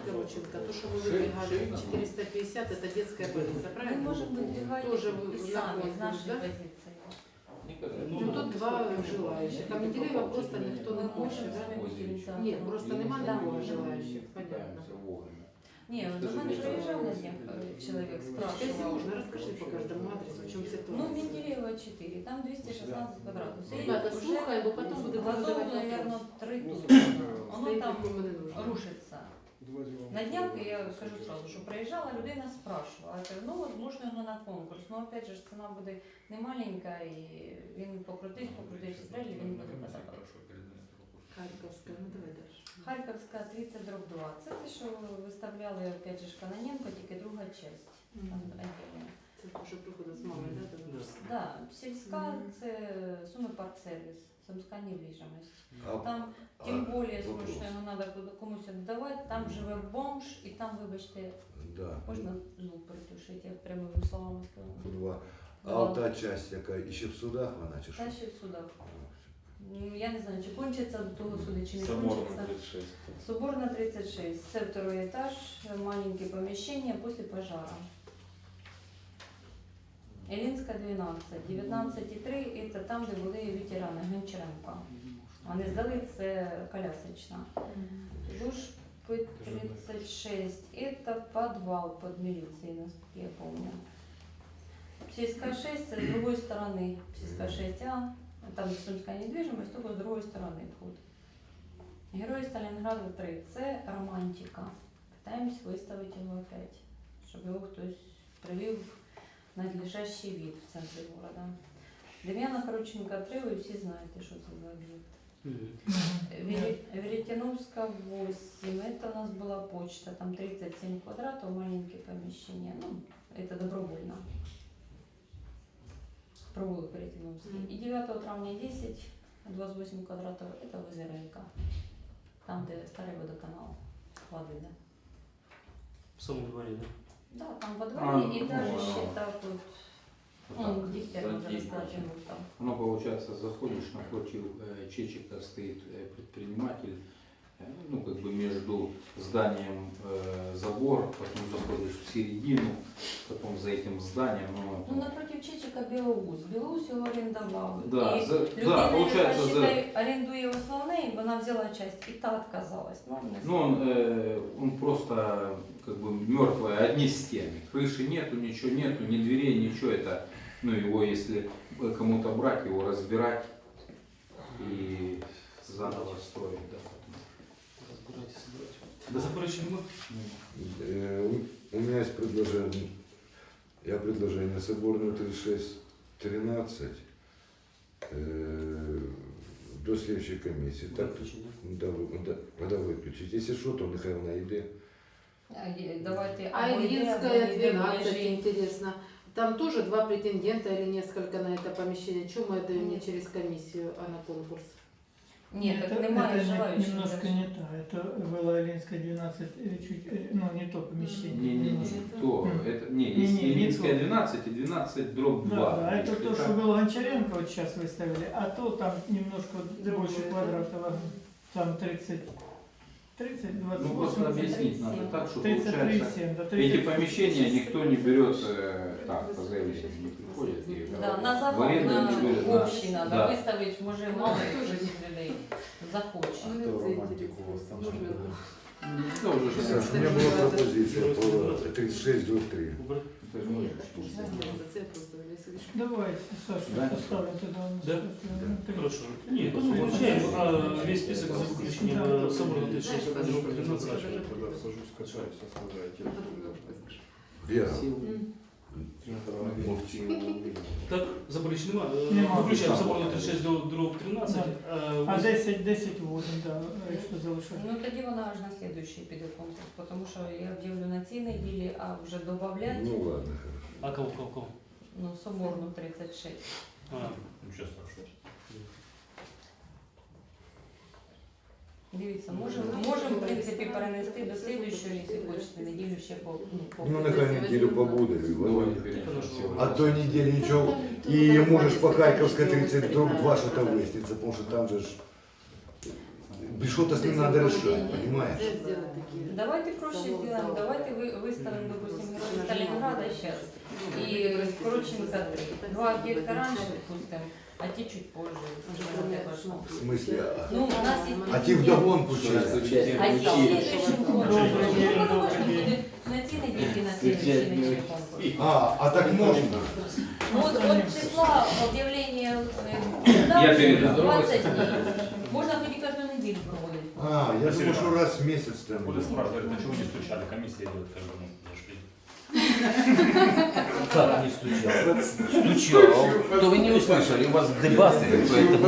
Короченко, то, что вы выдвигали 450, это детская больница, Мы правильно? можем выдвигать Тоже и вы на сами конкурс, из нашей да? позиции. Ну тут два желающих, а Менделеева просто никто не Мы хоче, можем да? сами бути ініціатором. Нет, просто нема Да. такого желающих, понятно. Ні, Скажи, до мене Віра. приїжджав на днях е, чоловік, Если спрашивав. можно, расскажи по каждому адресу, в чем Ну, ситуация. Менделеева 4, там 216 квадратів. Стоїть Ребята, уже слухай, бо потом буде готово, задавати наверное, вопрос. три тут. Воно Стоїть там нікому не нужно. рушиться. На днях я скажу сразу, що приїжджала людина, спрашивала, я кажу, ну, возможно, його на конкурс, ну, опять же, ціна буде не маленька, і він покрутить, покрутить, стрелі, він буде подавати. Харківська, ну давай далі. Харківська 30 дроб 2. Це те, що виставляли опять же Каноненко, тільки друга часть. Там отдельно. Це те, що приходить з мамою, да? Да, сільська це суми парксервіс, сумська недвіжимость. Там тим більше вопрос. срочно його треба комусь віддавати, там живе бомж, і там, вибачте, Да. можна звук притушити, я прямими словами сказала. Два. А от та часть, яка іще в судах, вона чи що? Та ще в судах. М, Я не знаю, чи кончиться до того суду, чи не Соборна кончиться. 36. Соборна 36. Це второй этаж, маленькие помещения после пожара. Елінська 12. 19,3 це там, де були ветерани Гончаренка. Вони здали це колясочна. Душ 36. Это подвал под милицией, насколько я помню. Сельская 6 с другой стороны. Сельская 6А. Там сумская недвижимость, только с другой стороны вход. Герой Сталінграду 3. Це романтика. Питаємось виставити його опять, щоб його хтось привів в надлежащий вид в центрі города. Дем'яна Короченка 3, ви всі знаєте, що це за об'єкт. Вере- Веретеновская 8, это у нас была почта, там 37 квадратов, маленькие помещения, ну, это добровольно. Провулок Веретеновский. Мгм. И 9 травня 10, 28 квадратов, это Озеренка. Там, где старый водоканал, воды, да. В самом дворе, да? Да, там во А, дворе, ну, и даже ну, ще а. так вот, Вот ну, так, за можно сказать, ну, там. Оно получается, заходишь напротив э, Чечика стоит э, предприниматель, ну как бы между зданием э, забор, потом заходишь в середину, потом за этим зданием, ну, это- Ну, напротив Чечика Білоус. Білоус його орендував. да, І за, людина, да, яка получается за, считай, орендує основне, вона взяла часть, і та відказалась. Ну, не ну он, э, он просто как бы мертвая, одни стены, крыши нету, ничего нету, ни дверей, ничего, это, ну его если э, кому-то брать, его разбирать и заново строить, да. Да заперечень нема? Э, У у меня есть предложение. Я предложение Соборную 3613 э, до следующей комиссии. Так, да, вы- да, когда выключить. Если что, то нехай вона йде. А, є- Давайте А або йде, або Ильинская не йде, 12, може, і- интересно. Там тоже два претендента или несколько на это помещение. Чего мы отдаем не через комиссию, а на конкурс? Ні, так Это- немає это не- желаючих. Немножко даже. не то. Это было Ильинская 12, э, чуть, э, ну не то помещение. Не, не, не, то, это, не, Не, есть не, не Ильинская то. 12 и 12 дробь 2. Да, да, это то, так, что было Гончаренко, вот сейчас выставили, а то там немножко Другое, больше да? квадратов, а там 30, 30, 28, Ну просто объяснить надо 37. так, что 33, получается, 7, да, эти 30. помещения никто не берет э, так, по заявлению, не приходит и Да, на загал, аренду на не берет. да. общий надо Да. виставити, може мало хто з людей захоче. Ну, это интересно. Нужно. Это уже же Саш, у меня была пропозиция по 36 до 3. Убрать? это же Нет, можешь так просто. Давайте, Саша, Да? поставим тогда. у Да? э, три. Хорошо. Нет, ну, получаем, а весь список за выключением соборно 36 Знаешь, дробь подожди, 13. подожди. Тогда сажусь, качаюсь, оставляйте. Вера. мовчи. Так, заперечень нема. Е, Нема. Виключаємо соборно 36 до дроб 13. Да. е, А ось- 10, 10 вводим, да, якщо залишати. Ну тоді вона аж на слідуючий піде конкурс, тому що я об'явлю на цій неділі, а вже додавлять. Ну ладно, хорошо. А кого, кого, кого? Ну, Соборну 36. А, Ничего страшного. Дивіться, можемо, можемо, в принципі, перенести до слідуючого, якщо хочете, неділю ще по, ну, по Ну, нехай неділю побуде. Давай Володя. перенесем. А той недели ничего. И можешь по Харьковской 32 что-то выясниться, потому что там же ж... Что-то с ним надо решать, понимаешь? Нельзя сделать такие. Давайте проще сделаем, давайте вы, выставим, допустим, героев Сталинграда сейчас и Короченко 3. Два объекта раньше допустим, а те чуть позже. Что. В смысле? А, Ну, у нас есть... а те вдогонку через. А учили. следующий конкурс. Ну, что день. будет на те недели на следующий начали конкурс. А, а так можно? Ну, вот от числа объявления э, Я передам. 20 дней. Можно хоть и каждую неделю проводить. А, я думал, что раз в месяц там. Коля спрашивает, а чего не стучали? Комиссия идет, как бы, ну, зашли. Как не стучал? Стучал. То вы не услышали, у вас дебаты, поэтому...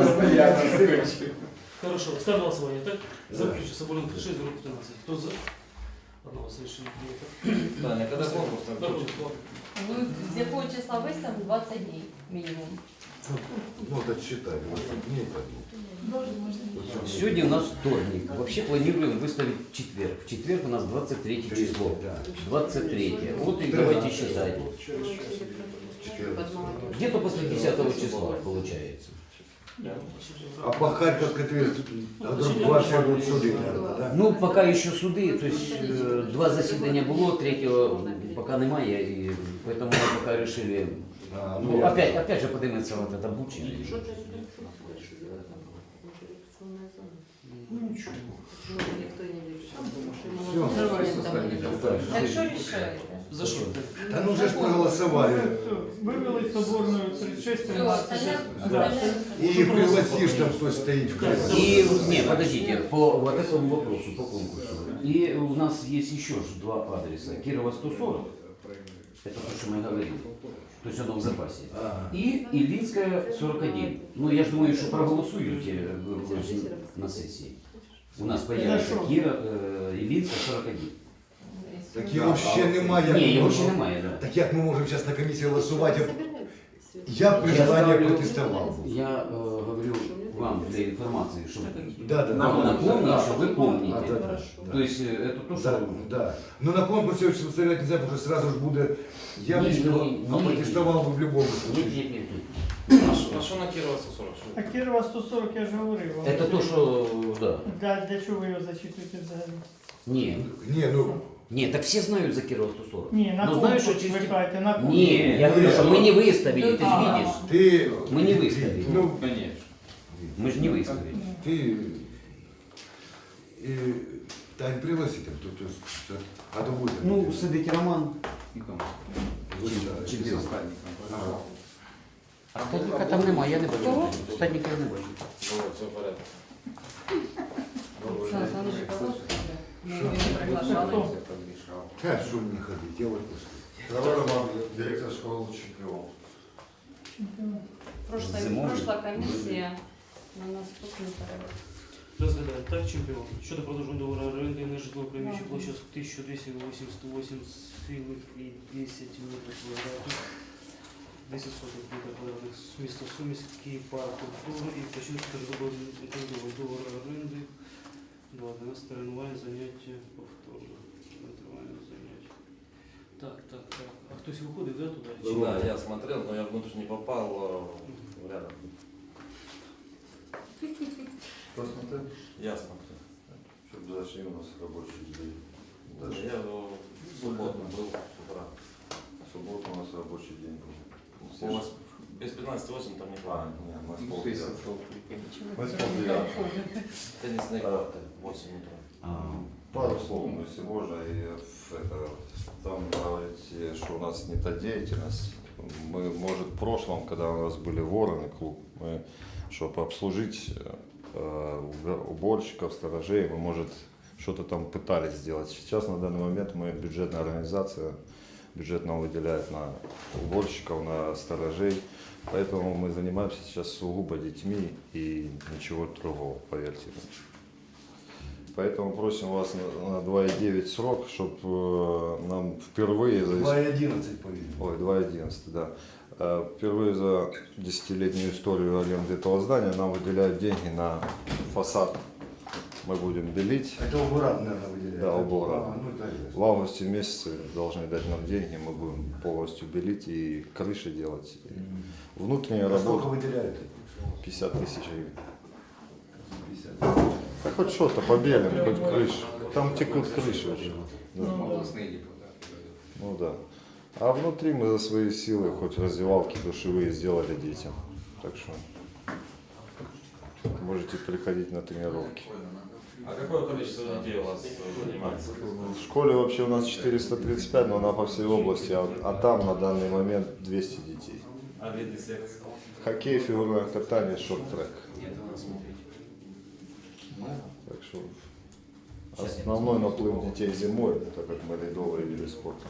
Хорошо, ставим голосование, так? Заключи Соболин 36, группа 13. Кто за? Одного с решением принято. Таня, когда конкурс число. Ну, с какого числа выставим? 20 дней минимум. Ну, вот отсчитай, 20 дней так. Сегодня у нас вторник. Вообще планируем выставить в четверг. В четверг у нас 23 число. Да. 23. Вот и давайте считать. Под молодежь. Где-то после 10 числа получается. А по Харьковской ты а вдруг 20 будут суды, наверное, да? Ну, пока еще суди, то есть е, два засідання було, третього пока немає, і поэтому ми пока решили. А, Ну, я- опять, опять же поднимется вот это бучина. Так что решаете? За что? Да ну же ж проголосовали. Вывели соборную 36 Все, 13. остальное, Да. остальное. И пригласишь там, кто стоит в кресле. И, не, подождите, по вот этому вопросу, по конкурсу. И у нас есть еще ж два адреса. Кирова 140, это то, что мы говорили. То есть оно в запасе. Ага. И Ильинская 41. Ну, я же думаю, что проголосуют э, на сессии. У нас появится Хорошо. Кира, э, Ильинская 41. Так його ще немає. як Не, ми его можемо- еще немає, да. Так як ми можемо зараз на комісії голосувати? Собирай, Свет. Я при Я желании ставлю- протестовал. Я э, говорю вам для информации, что Да, да, нам да. напомнить, Да. что вы помните. А, да, да, То да. есть э, это то, Да, что... да. Ну на конкурсі виставляти не знаю, тому що сразу ж буде. Я Ні, лично ні, ні. протестував би в будь-якому Нет, случае. нет, нет, нет. А что на Кирова 140? А Кирова 140 я ж говорив. вам. Это то, что... Да. Да, для чого ви його зачитуєте взагалі? Не, Ні, ну не, так все знают за Кирова 140. Ні, на Ну, знаєш, конкурс що через- викайте, на конкурс. Не, я говорю, что мы не выставили, ты А. же видишь. ти. Мы не выставили. Ну, Конечно. Мы же не выставили. ти. І, Тань, пригласи там, то, то, то, а то буде. Ну, сидить Роман. Никому. Звичайно. Чемпіон. Ага. А статника там нема, я не бачу. Статника я не бачу. все в порядке. Сан Саныч Жигаловский, да. Мы его не приглашали. Та, що мені ходити, я вот пустий. Роман, директор школы чемпион. Прошлая, Зимовий. прошлая комиссия на наступний період. Розглядаємо. Так, чемпіон. Щодо продовження договору оренди на житло приміщення площа 1288,10 метрів квадратних. 10 соток метрів квадратних з міста Суміський парк культури і починку трудового договору оренди. 12 тренування заняття повторно. Тренування заняття. Так, так, так. А хтось виходив, да, туди? Чи ні? Да, я смотрел, но я внутрь не попал э, рядом. Посмотри, Я смотрел. чтобы зашли у нас рабочий день. Да, Даже я э, в субботу был с утра. в субботу у нас рабочий день был. По вос- Без 15-8 там не А, плаваю. нет, мы с. Почему Мы с это полдевятого. Теннисный корт 8 утра. А, Пару слов, ну, если можно, и это, там говорите, что у нас не та деятельность. Мы, может, в прошлом, когда у нас были вороны клуб, мы, чтобы обслужить э, уб- уборщиков, сторожей, мы, может, что-то там пытались сделать. Сейчас, на данный момент, мы бюджетная организация, бюджет нам выделяет на уборщиков, на сторожей. Поэтому мы занимаемся сейчас сугубо детьми и ничего другого, поверьте. Поэтому просим вас на, на 2,9 срок, чтобы нам впервые за 2,11 повинен. Ой, 2.11, да. Э, Впервые за десятилетнюю историю аренды этого здания нам выделяют деньги на фасад. Мы будем белить. Это Убурат, наверное, выделяет. Да, Убурат. А, ну это ясно. В августе месяце должны дать нам деньги, мы будем полностью белить и крыши делать. И Внутренняя А сколько работа выделяют? 50 тысяч гривен. 50. Да хоть что-то побелим, хоть крышу. Там текут крыши уже. Да. Депутаты говорят. Ну да. А внутри мы за свои силы хоть раздевалки душевые сделали детям. Так что можете приходить на тренировки. А какое количество детей у вас занимается? В школе вообще у нас 435, но она по всей области, а, а там на данный момент 200 детей. А виды секции? Хоккей, фигурное катание, шорт-трек. Так что основной наплыв детей зимой, так как мы ледовые виды спорта.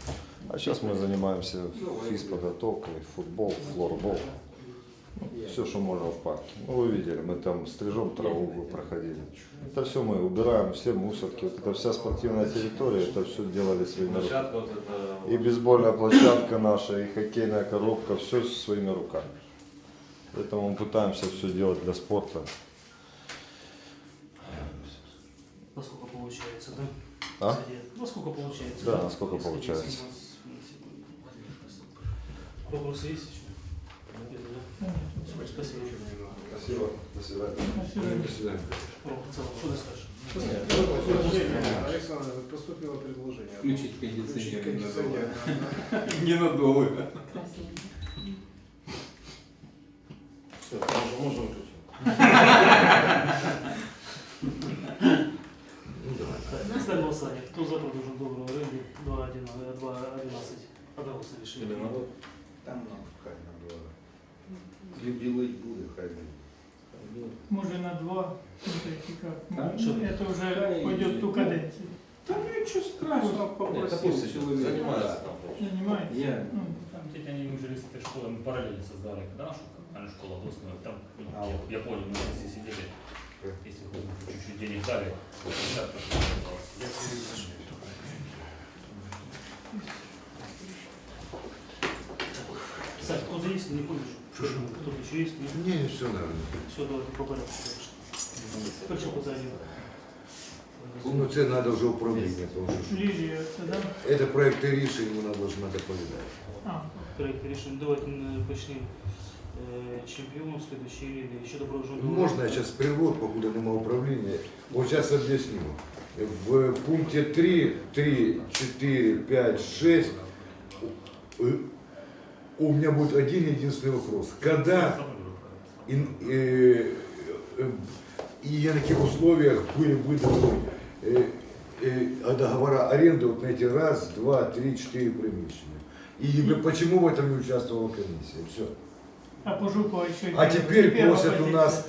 А сейчас мы занимаемся физподготовкой, футбол, флорбол. Все, что можно в парке. Ну, вы видели, мы там стрижем траву проходили. Это все мы убираем, все мусорки. Вот эта вся спортивная территория, это все делали своими руками. Это... И бейсбольная площадка наша, и хоккейная коробка, все своими руками. Поэтому мы пытаемся все делать для спорта. Насколько получается, да? А? Насколько получается? Да, насколько получается. Вопросы есть еще? Спасибо. Спасибо. До свидания. До свидания. Что ты скажешь? Александр, поступило предложение. Включить кондиционер кондиционер. ненадолго. Красиво. Все, можно, можно выключить. Ставим голосование. Кто за продолжен договор аренды 2.11? Одноголосное Или решение. народ? Там нам хай два. Білить буде, хай буде. Може на два, смотрите как. Да. Ну, Это уже пойдет в ту каденцию. Да ничего страшного, допустим, человека. занимается там. Занимается. Я- Ну, Там дети, они жили с этой школой, мы параллельно создали, когда нашу коммунальную школу областную, там, ну, А, я, вот. я понял, мы здесь сидели, если хоть чуть-чуть денег дали, то 50 пожалуйста. Саш, кто-то есть, не помнишь? Кто-то еще есть? Нет? Не, все, наверное. Все, давайте по порядку. дальше. Перше питання. Ну, це треба вже управління, тому що Лилия, это, да? це проекти рішень, воно должна доповідати. А, Проект решения. Давайте м, почнем. Э, Чемпион, следующий или еще доброжен Можно я сейчас прерву, покуда нема управления. Вот сейчас объясню. В пункте 3, 3, 4, 5, 6 э, у меня будет один единственный вопрос. Когда и, э, э, и на каких условиях были выданы э, э, договора аренды вот на эти раз, два, три, четыре примещения? И почему в этом не участвовала комиссия? Все. а по Жукову еще А первая- теперь просят у нас-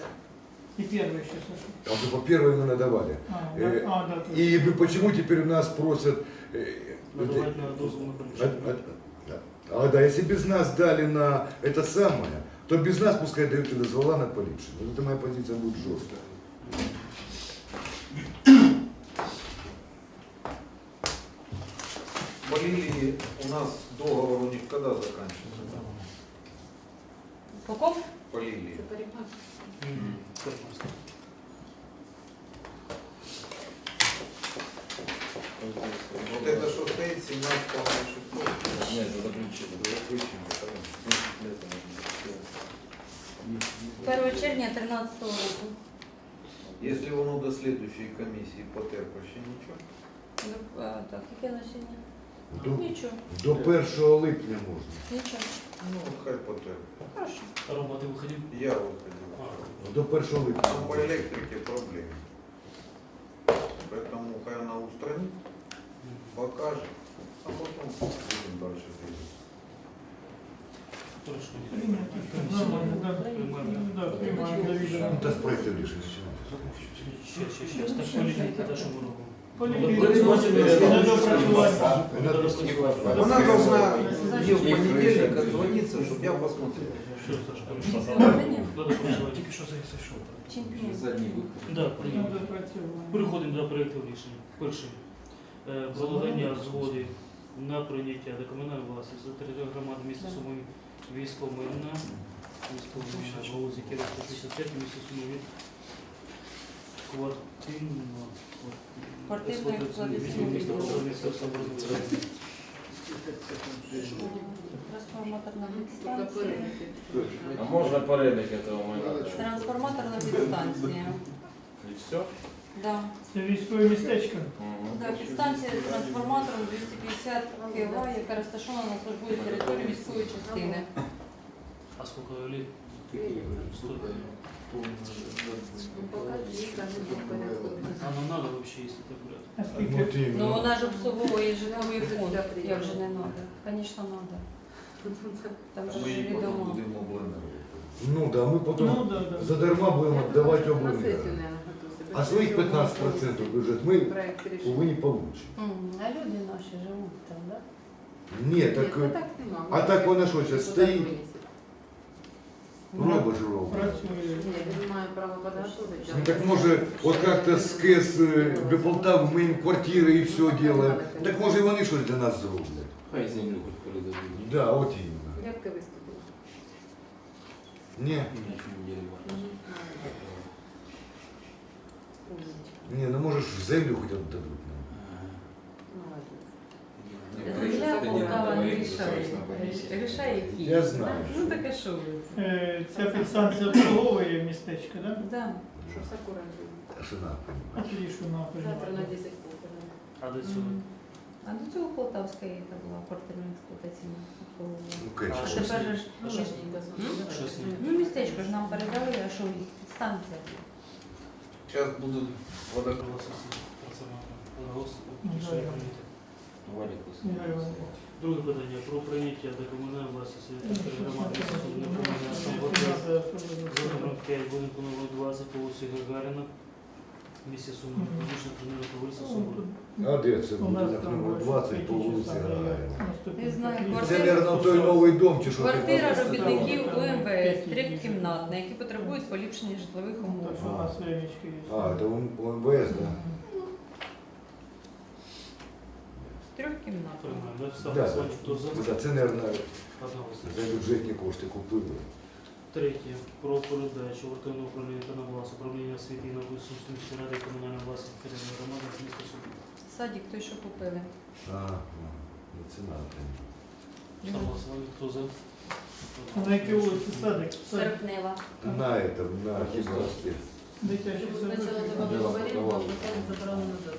И первый еще, Саша. А то по первой мы надавали. А, Э, да, а, да. И почему теперь у нас просят... э, Надавать на дозвол на а- да, если без нас дали на это самое, то без нас пускай дают и дозвола на поліпшення. Вот это моя позиция будет жесткая. По лилии у нас договор у них когда заканчивается? По ком? По лилии. Это парикмахер. Мгм. Как можно? Вот это что стоит 17 по Нет, это заключение. 1 червня 13 року. Если воно до следующей комиссии потерпить, ще нічого. Ну, а, Так, яке носіння? До, Нічого, до 1 липня можна. нічого. Ну, хай потерпить. Хорошо. Рома, ты выходил? Я виходив. До 1 липня. Там по электрике проблемы. Поэтому хай она устранит, покажет, а потом будем дальше двигаться. Хорошо. Принято. Нормально, да. Да, принимаем, Ну, Давида. та з проектом рішення. Сейчас, сейчас, сейчас. Так, полетели к нашему руку. Треба допрацювати. Она должна мне в понедельник отзвониться, чтобы я посмотрел. Що, Саша, Управління? Надо працювати. Тільки що зайшов. Чемпіон. Задний выход. Да, прийняв. Допрацьовуємо. Переходимо до проєкту рішення. Перший. Е, Про надання згоди на прийняття до комунальної власності за територію громади міста Суми військовомирна, військовомирна вулиці Кіра 55, місто Суми від Суми міста Суми. Трансформаторна підстанція. А можна перелік цього моменту? Трансформаторна підстанція. И все? Да. Це військове містечко. Да, підстанція з трансформатором 250 кВт, яка розташована на службовій території військової частини. А сколько лет? Стоит? Ну, пока две, каждый день порядку. Оно надо вообще, если так брать. А скільки? Вот Ну именно. вона ж обслуговує житловий фонд. Як же не треба? Звісно, треба. Там же Мы ж потом відомо. будем обленерувати. Ну да, мы потом Ну, да, да. задарма будем отдавать На А своих 15% бюджет мы, Проект решения. увы, не получим. М, А люди наші живуть там, так? Нет, так, Нет, ну так нема. а так вона що, зараз Куда стоїть? вынесет? роба ж робить. Працює. Нет, я маю право подготовить. Ну так може, от как-то с КС э, до Полтави мы им квартиры и все делаем. Так може і вони щось для нас зроблять. Хай землю хоть передадут. Да, от іменно. Як ти виступила? Ні, На неделю Мгм. Умничка. Ні, ну може ж землю хоч. Молодець. Земля Полтава не рішає. Рішає Київ. Я знаю. Ну так а що ви? Е, Ця підстанція обслуговує містечко, так? Да. Що Сакура робить? Жена. А тоді що вона Завтра на приймає? 10 полтора. А до цього? Мгм. А до цього Полтавська яка була квартирна експлуатаційна обслуговування. Ну, А конечно. тепер же ж ну, що міс- з ним? М? Що з ним? ну містечко ж нам передали, а що їх. Сейчас Сейчас буду вода Друге питання. Про прийняття до комунальної власності громади будинку номер 20 по вулиці Гагаріна в місті Суми. Публічне акціонерне товариство Ну, Суми. А де це У нас будинок там номер 20 по такі вулиці Гагаріна? Не знаю, Це, квартира- мабуть, той новий дом, чи що ти Квартира казав? робітників УМВС, трьохкімнатна, які потребують поліпшення житлових Так умов. що у нас вимічки є. А, это ОМВС, да? Трьохкімнатна. Приймаємо. Да, Да, голосування. Хто за? Да, це, мабуть, за бюджетні кошти купили. Третє. Про передачу вертольного управління та на влас управління освіти і науки Сумської ради комунальної власності територіальної громади з міста Суми. Садик той, що купили. А, ну, це надо. Ставте. Хто за? На якій вулиці садик? Садик. Серпнева. На этом, на Химовске. Дитячий Спочатку садик. тебе потім забрали назад.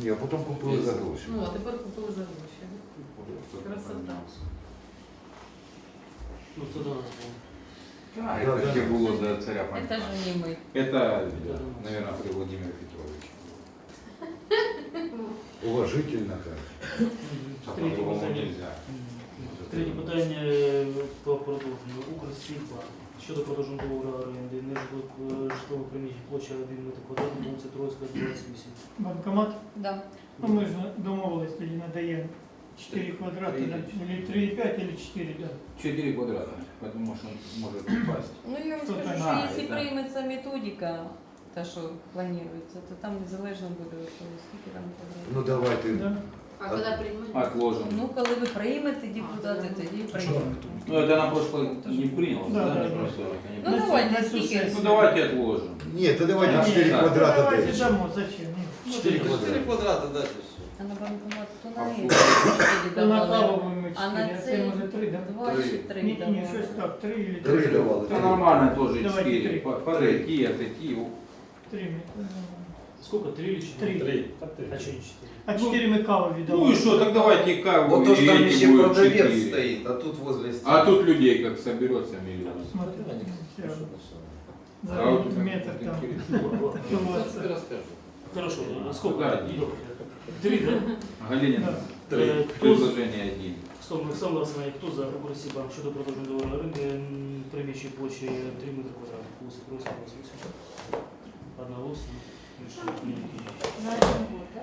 Ні, а потім купили за гроші. Ну, а тепер купили за гроші. Красота. Ну, це до нас було. А, Да, это да. ще было до царя Это Пантелея. же не мы. Это, наверное, при Владимире Петровиче. Уважительно как. А Третє по-другому питання. нельзя. Третє питання е, по продовженню. Укрсвітла. Щодо продовження договору оренди нежитлових житлових приміщень площа 1 метр квадратний, вулиця Троїцька, 28. Банкомат. Да. Ну, ми ж домовились, тоді надаємо 4 квадрата, Три. или 3,5 или 4, да. 4 квадрата, потому что он может упасть. Ну я вам Что скажу, там? що А, якщо это- прийметься методика, та що планується, то там незалежно буде, що скільки там квадратів. Ну давайте. Да? А коли приймуть? Отложим. Ну, коли ви приймете депутати, тоді приймете. Ну, это на прошлый не принял, Да, да, да, на да. прошлый раз они Ну На давайте, цю- на цю скільки? сесію. Ну давайте отложим. Ні, то давайте Ні, 4 ні, квадрата Давайте дайте. дамо, зачем? Ні. 4 4 квадрата. квадрата дайте все. А на банкомат то А на фу. ринку чотири То на давали. кавову ми А на 4, а це цей може 3, да? Два Три. чи три Ні, ні, давали. щось так, 3 или Три 4. давали. Это нормально тоже Давайте 4. три. Подойти, отойти. 3 Сколько? Три или четыре? Три. Три. Так ты. А что не четыре? А 4 ми каву віддали. Ну и что, так давайте каву Вот то, и что там эти еще будут продавец четыре. стоит, а тут возле стены. А тут людей как соберется миллион. Смотри, все. За А вот метр там. Ну, Пилотся. расскажу. Хорошо, а сколько? Да, один. Три, да? Галинин, Да. Э, Кто за? предложение один. Стоп, Олександр Олександрович, хто за Укрсібанк щодо продовження договору оренди м, приміщення площі 3 метри квадратних, вулиця Троїцька, 28. Одноголосно. На один год, да?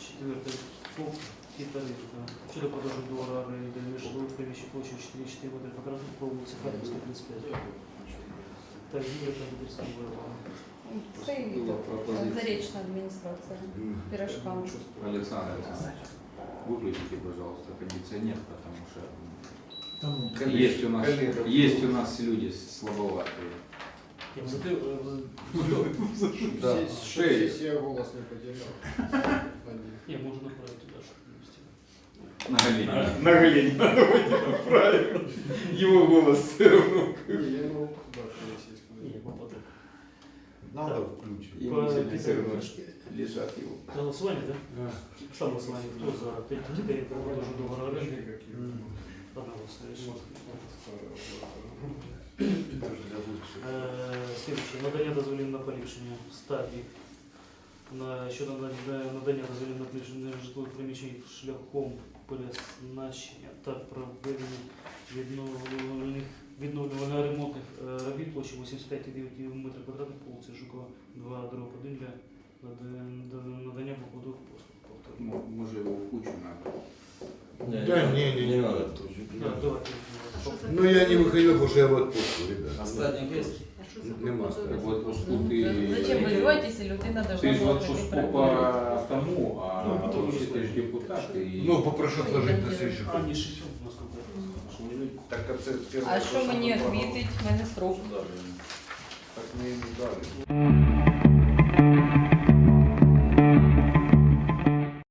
Четвертый. ФОП Титаринка. Щодо продажу договору оренди між житловим приміщенням площею 4,4 метри квадратних по вулиці Харківська, 35. Так, Юрія Кандидівська виробила. Це заречна адміністрація. Пирожками. Александр Александрович, выключите, пожалуйста, кондиционер, потому что Тому. есть у нас, коллега. есть у нас люди слабоватые. Я за те, е, Да. Шею. Я голос не потерял. Ні, можна направити туди, щоб вмістити. На Галине. На Галине надо будет отправить. Его голос все равно. Я не могу туда пересесть. Ні, попаде. Надо включить. Ему все равно лежат его. За голосування, так? Став голосування. Хто за Титаринка продажу договору оренди? Одноголосно рішення. Е, надання дозволів на поліпшення стадії на щодо нада- надання дозволів на поліпшення житлових приміщень шляхом переснащення та проведення відновлювальних відновлювально-ремонтних е, робіт площі 85,9 метрів квадратних по вулиці Жукова 2 дроб 1 для нада- нада- надання покладових послуг. Повторюю. М- Может его в кучу надо. Да не, не, не надо. Да, давайте. Ну я не выходил, потому что я в отпуску, ребят. Остатник есть? А що за Нема покладові? стадії. В отпуску Ну, ты... Зачем ви зриваєтесь, і людина Ты должна же в була отпуску прийти по переговорити? тому, а Ну, потому вообще что- ты же депутат. И... Ну, попрошу отложить на следующий А, не шестом, насколько я помню. Так а це перше, А що мені ми відмітить? В мене срок. Так ми їм дали.